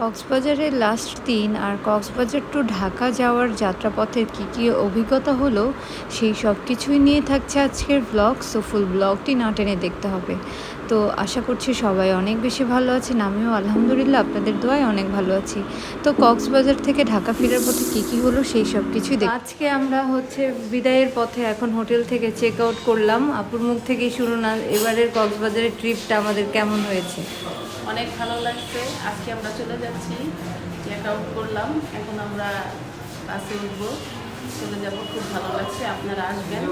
কক্সবাজারের লাস্ট দিন আর কক্সবাজার টু ঢাকা যাওয়ার যাত্রাপথের কী কী অভিজ্ঞতা হলো, সেই সব কিছুই নিয়ে থাকছে আজকের ব্লগ সো ফুল ব্লগটি না টেনে দেখতে হবে। তো আশা করছি সবাই অনেক বেশি ভালো আছেন, আমিও আলহামদুলিল্লাহ আপনাদের দোয়ায় অনেক ভালো আছি। তো কক্সবাজার থেকে ঢাকা ফেরার পথে কী কী হলো, সেই সব কিছুই দেখ আজকে আমরা হচ্ছে বিদায়ের পথে এখন হোটেল থেকে চেক আউট করলাম, আপুর মুখ থেকেই শুনুন আর এবারের কক্সবাজারের ট্রিপটা আমাদের কেমন হয়েছে। অনেক ভালো লাগছে। আজকে আমরা চলে যাচ্ছি। চেক আউট করলাম। এখন আমরা বাসে উঠবো। চলে যাব। খুব ভালো লাগছে। আপনারা আসবেন।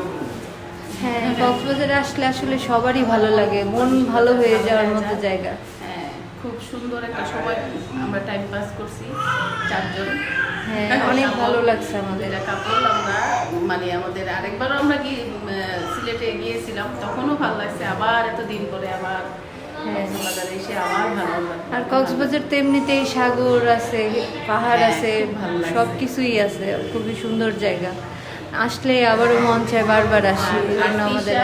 হ্যাঁ কক্সবাজারে আসলে আসলে সবারই ভালো লাগে। মন ভালো হয়ে যাওয়ার মতো জায়গা। হ্যাঁ খুব সুন্দর একটা সময় আমরা টাইম পাস করছি। চারজন। হ্যাঁ অনেক ভালো লাগছে আমাদের। কাপড় আমরা মানে আমাদের আরেকবারও আমরা কি সিলেটে গিয়েছিলাম। তখনও ভালো লাগছে। আবার এতদিন পরে আবার আর কক্সবাজার তো এমনিতেই সাগর আছে পাহাড় আছে। সব কিছুই আছে খুবই সুন্দর জায়গা আসলে আবারও মন চায় বারবার আসি জন্য আমাদের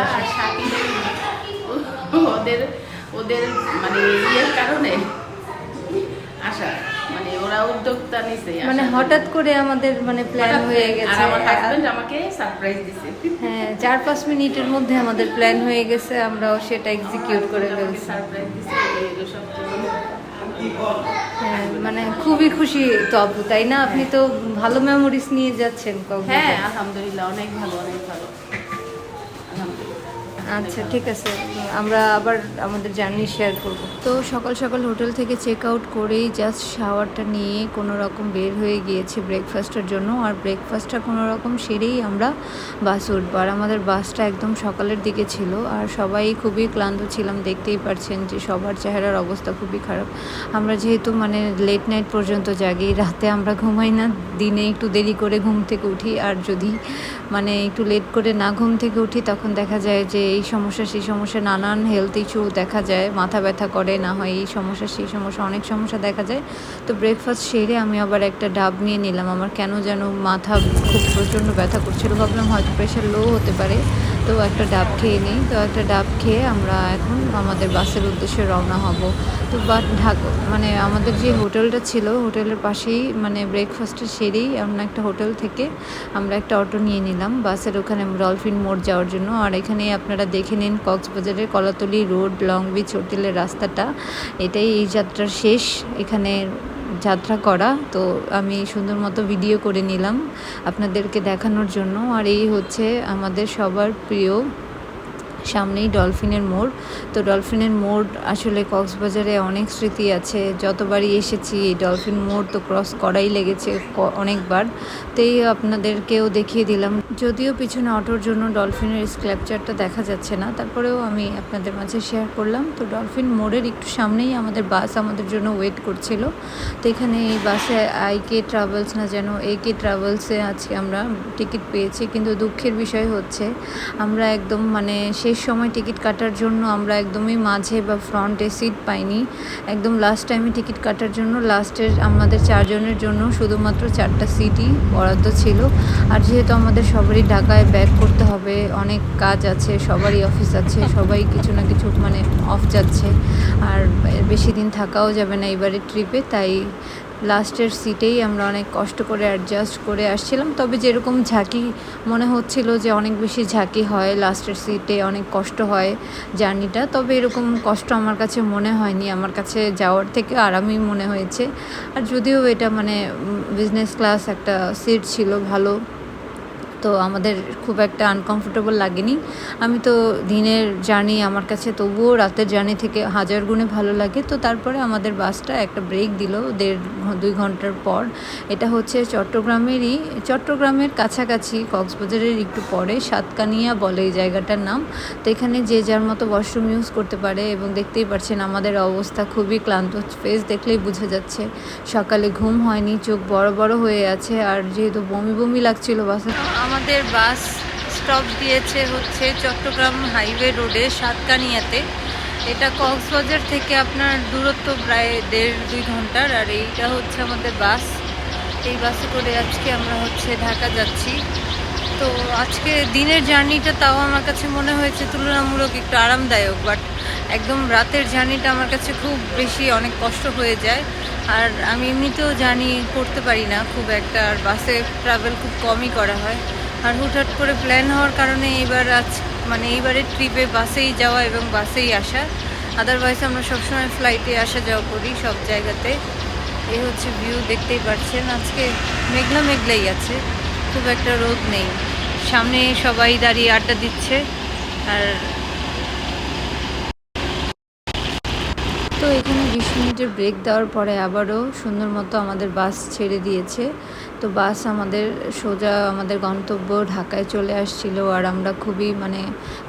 ওদের ওদের মানে ইয়ের কারণে আসা মানে ওরা উদ্যোক্তা নিছে মানে হঠাৎ করে আমাদের মানে প্ল্যান হয়ে গেছে। আর আমার হাজবেন্ড আমাকে সারপ্রাইজ দিছে। হ্যাঁ চার পাঁচ মিনিটের মধ্যে আমাদের প্ল্যান হয়ে গেছে আমরাও সেটা এক্সিকিউট করে ফেলছি। সারপ্রাইজ দিছে এগুলো সব হ্যাঁ মানে খুবই খুশি তো আপু তাই না? আপনি তো ভালো মেমোরিজ নিয়ে যাচ্ছেন হ্যাঁ আলহামদুলিল্লাহ অনেক ভালো অনেক ভালো। আচ্ছা ঠিক আছে। আমরা আবার আমাদের জার্নি শেয়ার করব। তো সকাল সকাল হোটেল থেকে চেক আউট করেই জাস্ট শাওয়ারটা নিয়ে কোনো রকম বের হয়ে গিয়েছি ব্রেকফাস্টের জন্য। আর ব্রেকফাস্টটা কোনো রকম সেরেই আমরা বাসে উঠবো। আর আমাদের বাসটা একদম সকালের দিকে ছিল। আর সবাই খুবই ক্লান্ত ছিলাম, দেখতেই পারছেন যে সবার চেহারার অবস্থা খুবই খারাপ। আমরা যেহেতু মানে লেট নাইট পর্যন্ত জাগি, রাতে আমরা ঘুমাই না, দিনে একটু দেরি করে ঘুম থেকে উঠি। আর যদি মানে একটু লেট করে না ঘুম থেকে উঠি, তখন দেখা যায় যে এই সমস্যা, সেই সমস্যা, নানান হেলথ ইস্যু দেখা যায়, মাথা ব্যথা করে, না হয় এই সমস্যা, সেই সমস্যা, অনেক সমস্যা দেখা যায়। তো ব্রেকফাস্ট সেরে আমি আবার একটা ডাব নিয়ে নিলাম। আমার কেন যেন মাথা খুব প্রচণ্ড ব্যথা করছিল। ভাবলাম হয়তো প্রেশার লো হতে পারে। তো একটা ডাব খেয়ে নিই। তো একটা ডাব খেয়ে আমরা এখন আমাদের বাসের উদ্দেশ্যে রওনা হব। তো বাট ঢাকা মানে আমাদের যে হোটেলটা ছিল, হোটেলের পাশেই মানে ব্রেকফাস্টটা সেরেই আমরা একটা হোটেল থেকে আমরা একটা অটো নিয়ে নিলাম। বাসের ওখানে ডলফিন মোড় যাওয়ার জন্য। আর এখানে আপনারা দেখে নিন কক্সবাজারের কলাতলি রোড, লং বিচ হোটেলের রাস্তাটা। এটাই এই যাত্রার শেষ। এখানে যাত্রা করা। তো আমি সুন্দর মতো ভিডিও করে নিলাম আপনাদেরকে দেখানোর জন্য। আর এই হচ্ছে আমাদের সবার প্রিয় সামনেই ডলফিনের মোড়। তো ডলফিনের মোড় আসলে কক্সবাজারে অনেক স্মৃতি আছে। যতবারই এসেছি, এই ডলফিন মোড় তো ক্রস করাই লেগেছে অনেকবার। তো এই আপনাদেরকেও দেখিয়ে দিলাম। যদিও পিছনে অটোর জন্য ডলফিনের স্ক্ল্যাপচারটা দেখা যাচ্ছে না, তারপরেও আমি আপনাদের মাঝে শেয়ার করলাম। তো ডলফিন মোড়ের একটু সামনেই আমাদের বাস আমাদের জন্য ওয়েট করছিল। তো এখানে এই বাসে আই কে ট্রাভেলস না যেন এ কে ট্রাভেলসে আজকে আমরা, টিকিট পেয়েছি। কিন্তু দুঃখের বিষয় হচ্ছে, আমরা একদম মানে শেষ সময় টিকিট কাটার জন্য আমরা একদমই মাঝে বা ফ্রন্টে সিট পাইনি। একদম লাস্ট টাইমে টিকিট কাটার জন্য লাস্টের আমাদের চারজনের জন্য শুধুমাত্র চারটা সিটই বরাদ্দ ছিল। আর যেহেতু আমাদের সবারই ঢাকায় ব্যাক করতে হবে অনেক কাজ আছে সবারই অফিস আছে সবাই কিছু না কিছু মানে অফ যাচ্ছে। আর বেশি দিন থাকাও যাবে না এবারে ট্রিপে তাই লাস্টের সিটেই আমরা অনেক কষ্ট করে অ্যাডজাস্ট করে আসছিলাম। তবে যেরকম ঝাঁকি মনে হচ্ছিল যে অনেক বেশি ঝাঁকি হয়, লাস্টের সিটে অনেক কষ্ট হয় জার্নিটা, তবে এরকম কষ্ট আমার কাছে মনে হয়নি। আমার কাছে যাওয়ার থেকে আরামই মনে হয়েছে। আর যদিও এটা মানে বিজনেস ক্লাস একটা সিট ছিল ভালো। তো আমাদের খুব একটা আনকমফোর্টেবল লাগেনি। আমি তো দিনের জার্নি আমার কাছে তবুও রাতের জার্নি থেকে হাজার গুণে ভালো লাগে। তো তারপরে আমাদের বাসটা একটা ব্রেক দিল দেড় দুই ঘণ্টার পর। এটা হচ্ছে চট্টগ্রামেরই, চট্টগ্রামের কাছাকাছি, কক্সবাজারের একটু পরে, সাতকানিয়া বলে এই জায়গাটার নাম। তো এখানে যে যার মতো ওয়াশরুম ইউজ করতে পারে এবং দেখতেই পাচ্ছেন আমাদের অবস্থা খুবই ক্লান্ত। ফেস দেখলেই বোঝা যাচ্ছে সকালে ঘুম হয়নি, চোখ বড় বড় হয়ে আছে আর যেহেতু বমি বমি লাগছিল বাসে। আমাদের বাস স্টপ দিয়েছে হচ্ছে চট্টগ্রাম হাইওয়ে রোডে সাতকানিয়াতে। এটা কক্সবাজার থেকে আপনার দূরত্ব প্রায় দেড় দুই ঘণ্টার, আর এইটা হচ্ছে আমাদের বাস। এই বাসে করে আজকে আমরা হচ্ছে ঢাকা যাচ্ছি। তো আজকে দিনের জার্নিটা তাও আমার কাছে মনে হয়েছে তুলনামূলক একটু আরামদায়ক, বাট একদম রাতের জার্নিটা আমার কাছে খুব বেশি অনেক কষ্ট হয়ে যায়। আর আমি এমনিতেও জানি করতে পারি না, খুব একটা। আর বাসে ট্রাভেল খুব কমই করা হয়। আর হুটহাট করে প্ল্যান হওয়ার কারণে এইবার আজ মানে এইবারের ট্রিপে বাসেই যাওয়া এবং বাসেই আসা। আদারওয়াইজ আমরা সবসময় ফ্লাইটে আসা যাওয়া করি সব জায়গাতে। এই হচ্ছে ভিউ দেখতেই পাচ্ছেন আজকে মেঘলা মেঘলাই আছে, খুব একটা রোদ নেই। সামনে সবাই দাঁড়িয়ে আড্ডা দিচ্ছে, আর তো এখানে বিশ মিনিটের ব্রেক দেওয়ার পরে আবারও সুন্দর মতো আমাদের বাস ছেড়ে দিয়েছে। তো বাস আমাদের সোজা আমাদের গন্তব্য ঢাকায় চলে আসছিল আর আমরা খুবই মানে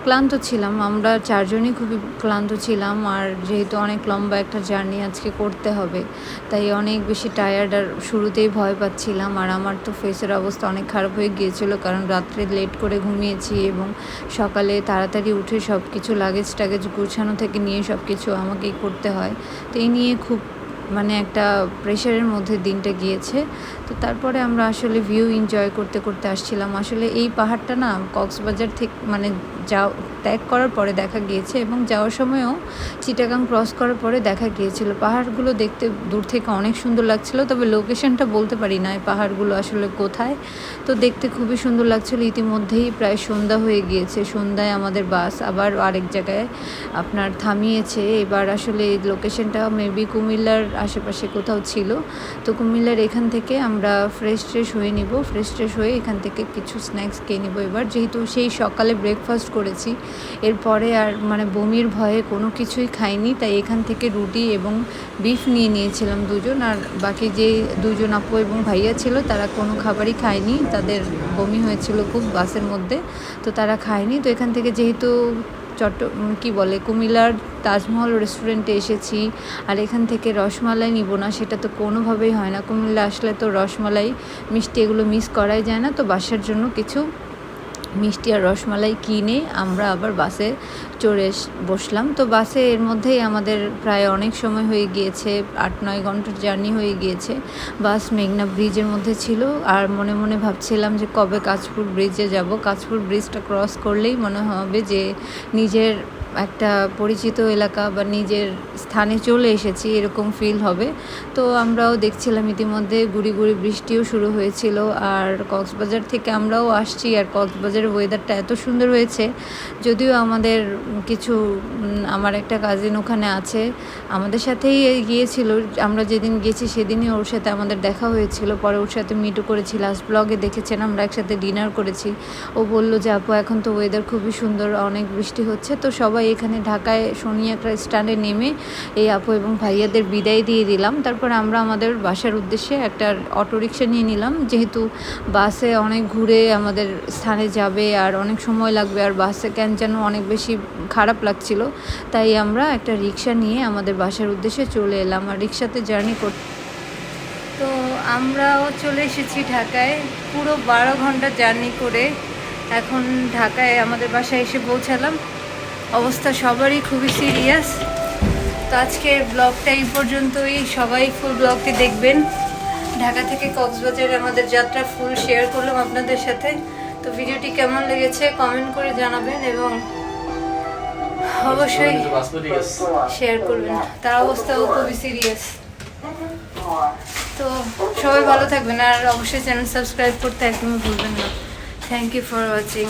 ক্লান্ত ছিলাম। আমরা চারজনই খুবই ক্লান্ত ছিলাম আর যেহেতু অনেক লম্বা একটা জার্নি আজকে করতে হবে, তাই অনেক বেশি টায়ার্ড আর শুরুতেই ভয় পাচ্ছিলাম। আর আমার তো ফেসের অবস্থা অনেক খারাপ হয়ে গিয়েছিল কারণ রাত্রে লেট করে ঘুমিয়েছি এবং সকালে তাড়াতাড়ি উঠে সব কিছু লাগেজ টাগেজ গুছানো থেকে নিয়ে সব কিছু আমাকেই করতে হয়। তো এই নিয়ে খুব মানে একটা প্রেশারের মধ্যে দিনটা গিয়েছে। তো তারপরে আমরা আসলে ভিউ এনজয় করতে করতে আসছিলাম। আসলে এই পাহাড়টা না কক্সবাজার থেকে মানে যাও, ত্যাগ করার পরে দেখা গিয়েছে এবং যাওয়ার সময়ও চিটাগাং ক্রস করার পরে দেখা গিয়েছিল। পাহাড়গুলো দেখতে দূর থেকে অনেক সুন্দর লাগছিল, তবে লোকেশনটা বলতে পারি না পাহাড়গুলো আসলে কোথায়। তো দেখতে খুবই সুন্দর লাগছিল, ইতিমধ্যেই প্রায় সন্ধ্যা হয়ে গিয়েছে। সন্ধ্যায় আমাদের বাস আবার আরেক জায়গায় আপনার থামিয়েছে। এবার আসলে এই লোকেশনটা মেবি কুমিল্লার আশেপাশে কোথাও ছিল। তো কুমিল্লার এখান থেকে আমরা ফ্রেশ ট্রেশ হয়ে নিব। ফ্রেশ ট্রেশ হয়ে এখান থেকে কিছু স্ন্যাক্স খেয়ে নিব এবার। যেহেতু সেই সকালে ব্রেকফাস্ট করেছি। এরপরে আর মানে বমির ভয়ে কোনো কিছুই খাইনি, তাই এখান থেকে রুটি এবং বিফ নিয়ে নিয়েছিলাম দুজন। আর বাকি যে দুজন আপু এবং ভাইয়া ছিল, তারা কোনো খাবারই খায়নি। তাদের বমি হয়েছিল খুব বাসের মধ্যে, তো তারা খায়নি। তো এখান থেকে যেহেতু চট্ট কি বলে, কুমিল্লার তাজমহল রেস্টুরেন্টে এসেছি, আর এখান থেকে রসমালাই নিব না, সেটা তো কোনোভাবেই হয় না। কুমিল্লা আসলে তো রসমালাই, মিষ্টি এগুলো মিস করাই যায় না, তো বাসার জন্য কিছু মিষ্টি আর রসমালাই কিনে আমরা আবার বাসে চড়ে বসলাম। তো বাসে এর মধ্যেই আমাদের প্রায় অনেক সময় হয়ে গিয়েছে, আট, নয় ঘণ্টার জার্নি হয়ে গিয়েছে। বাস মেঘনা ব্রিজের মধ্যে ছিল আর মনে মনে ভাবছিলাম যে কবে কাঁচপুর ব্রিজে যাব। কাঁচপুর ব্রিজটা ক্রস করলেই মনে হবে যে নিজের একটা পরিচিত এলাকা বা নিজের স্থানে চলে এসেছি, এরকম ফিল হবে। তো আমরাও দেখছিলাম ইতিমধ্যে গুড়ি গুড়ি বৃষ্টিও শুরু হয়েছিল আর কক্সবাজার থেকে আমরাও আসছি আর কক্সবাজারের ওয়েদারটা এত সুন্দর হয়েছে। যদিও আমাদের কিছু আমার একটা কাজিন ওখানে আছে, আমাদের সাথেই গিয়েছিল। আমরা যেদিন গেছি সেদিনই ওর সাথে আমাদের দেখা হয়েছিল। পরে ওর সাথে মিটও করেছি লাস্ট ব্লগে দেখেছেন, আমরা একসাথে ডিনার করেছি। ও বলল যে, আপু, এখন তো ওয়েদার খুবই সুন্দর, অনেক বৃষ্টি হচ্ছে। তো সবাই এখানে ঢাকায় শনিয়াকড়া স্ট্যান্ডে নেমে এই আপু এবং ভাইয়াদের বিদায় দিয়ে দিলাম। তারপর আমরা আমাদের বাসার উদ্দেশ্যে একটা অটোরিকশা নিয়ে নিলাম। যেহেতু বাসে অনেক ঘুরে আমাদের স্থানে যাবে আর অনেক সময় লাগবে আর বাসে কেন যেন অনেক বেশি খারাপ লাগছিল, তাই আমরা একটা রিক্সা নিয়ে আমাদের বাসার উদ্দেশ্যে চলে এলাম আর রিক্সাতে জার্নি করতে তো আমরাও চলে এসেছি ঢাকায়। পুরো বারো ঘণ্টা জার্নি করে এখন ঢাকায় আমাদের বাসায় এসে পৌঁছালাম। অবস্থা সবারই খুবই সিরিয়াস তো আজকের ব্লগটা এই পর্যন্তই। সবাই ফুল ব্লগটি দেখবেন। ঢাকা থেকে কক্সবাজারে আমাদের যাত্রা ফুল শেয়ার করলাম আপনাদের সাথে। তো ভিডিওটি কেমন লেগেছে কমেন্ট করে জানাবেন এবং অবশ্যই শেয়ার করবেন। তার অবস্থাও খুবই সিরিয়াস তো সবাই ভালো থাকবেন আর অবশ্যই চ্যানেল সাবস্ক্রাইব করতে একদমই ভুলবেন না। Thank you for watching